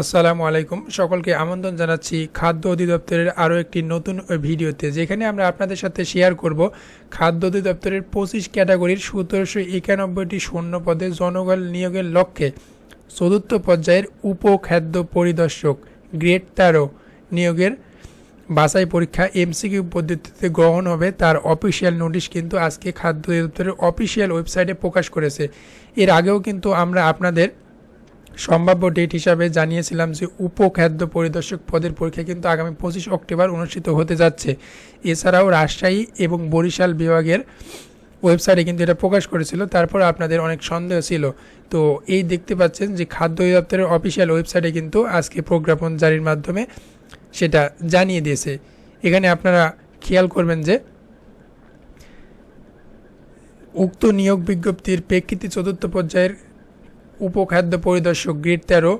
আসসালামু আলাইকুম। সকলকে আমন্ত্রণ জানাচ্ছি খাদ্য অধিদপ্তরের আরও একটি নতুন ভিডিওতে, যেখানে আমরা আপনাদের সাথে শেয়ার করব খাদ্য অধিদপ্তরের পঁচিশ ক্যাটাগরির সতেরোশো একানব্বইটি শূন্য পদে জনগণ নিয়োগের লক্ষ্যে চতুর্থ পর্যায়ের উপখাদ্য পরিদর্শক গ্রেড তেরো নিয়োগের বাছাই পরীক্ষা এমসিকিউ পদ্ধতিতে গ্রহণ হবে। তার অফিসিয়াল নোটিশ কিন্তু আজকে খাদ্য অধিদপ্তরের অফিসিয়াল ওয়েবসাইটে প্রকাশ করেছে। এর আগেও কিন্তু আমরা আপনাদের সম্ভাব্য ডেট হিসাবে জানিয়েছিলাম যে উপখাদ্য পরিদর্শক পদের পরীক্ষা কিন্তু আগামী পঁচিশ অক্টোবর অনুষ্ঠিত হতে যাচ্ছে। এছাড়াও রাজশাহী এবং বরিশাল বিভাগের ওয়েবসাইটে কিন্তু এটা প্রকাশ করেছিল, তারপর আপনাদের অনেক সন্দেহ ছিল। তো এই দেখতে পাচ্ছেন যে খাদ্য অধিদপ্তরের অফিসিয়াল ওয়েবসাইটে কিন্তু আজকে প্রজ্ঞাপন জারির মাধ্যমে সেটা জানিয়ে দিয়েছে। এখানে আপনারা খেয়াল করবেন যে উক্ত নিয়োগ বিজ্ঞপ্তির প্রেক্ষিতে চতুর্থ পর্যায়ের উপখাদ্য পরিদর্শক গ্রেড তেরো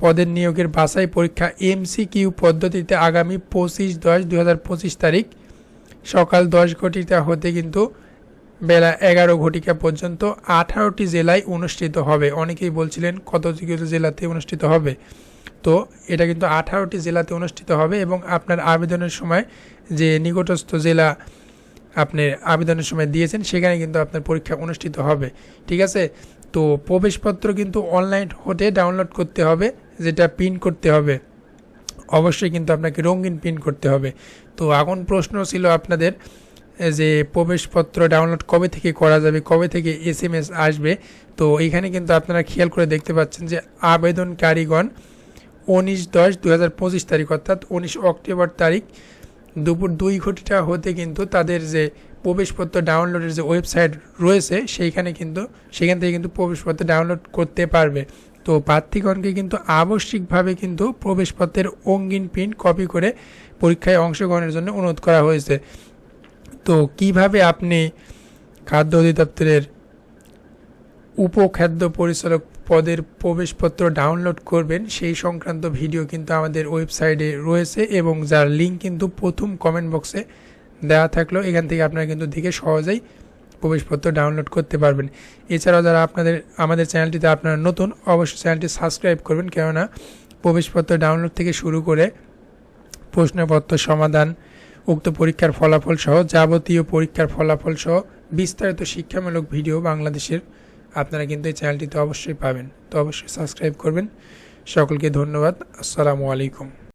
পদের নিয়োগের বাছাই পরীক্ষা এমসিকিউ পদ্ধতিতে আগামী পঁচিশ দশ দু তারিখ। সকাল দশ ঘটিকা হতে কিন্তু বেলা এগারো ঘটিকা পর্যন্ত আঠারোটি জেলায় অনুষ্ঠিত হবে। অনেকেই বলছিলেন, কত জেলাতে অনুষ্ঠিত হবে? তো এটা কিন্তু আঠারোটি জেলাতে অনুষ্ঠিত হবে এবং আপনার আবেদনের সময় যে নিকটস্থ জেলা আপনি আবেদনের সময় দিয়েছেন, সেখানে কিন্তু আপনার পরীক্ষা অনুষ্ঠিত হবে। ঠিক আছে? তো প্রবেশপত্র কিন্তু অনলাইন হতে ডাউনলোড করতে হবে, যেটা প্রিন্ট করতে হবে। অবশ্যই কিন্তু আপনাকে রঙিন প্রিন্ট করতে হবে। তো এখন প্রশ্ন ছিল আপনাদের যে প্রবেশপত্র ডাউনলোড কবে থেকে করা যাবে, কবে থেকে এস এম এস আসবে? তো এইখানে কিন্তু আপনারা খেয়াল করে দেখতে পাচ্ছেন যে আবেদনকারীগণ উনিশ দশ দু হাজার পঁচিশ তারিখ, অর্থাৎ উনিশ অক্টোবর তারিখ দুপুর দুই ঘটিটা হতে কিন্তু তাদের যে প্রবেশপত্র ডাউনলোডের যে ওয়েবসাইট রয়েছে, সেইখানে কিন্তু সেখান থেকে কিন্তু প্রবেশপত্র ডাউনলোড করতে পারবে। তো প্রার্থীগণকে কিন্তু আবশ্যিকভাবে কিন্তু প্রবেশপত্রের অঙ্গিন প্রিন্ট কপি করে পরীক্ষায় অংশগ্রহণের জন্য অনুরোধ করা হয়েছে। তো কীভাবে আপনি খাদ্য অধিদপ্তরের উপখাদ্য পরিচালক পদের প্রবেশপত্র ডাউনলোড করবেন, সেই সংক্রান্ত ভিডিও কিন্তু আমাদের ওয়েবসাইটে রয়েছে এবং যার লিঙ্ক কিন্তু প্রথম কমেন্ট বক্সে দেওয়া থাকল এখান থেকে আপনারা কিন্তু দেখে সহজেই প্রবেশপত্র ডাউনলোড করতে পারবেন। এছাড়াও যারা আপনাদের, আমাদের চ্যানেলটিতে আপনারা নতুন, অবশ্যই চ্যানেলটি সাবস্ক্রাইব করবেন। কেননা প্রবেশপত্র ডাউনলোড থেকে শুরু করে প্রশ্নপত্র সমাধান, উক্ত পরীক্ষার ফলাফল সহ যাবতীয় পরীক্ষার ফলাফল সহ বিস্তারিত শিক্ষামূলক ভিডিও বাংলাদেশের আপনারা কিন্তু এই চ্যানেলটিতে অবশ্যই পাবেন। তো অবশ্যই সাবস্ক্রাইব করবেন। সকলকে ধন্যবাদ। আসসালামু আলাইকুম।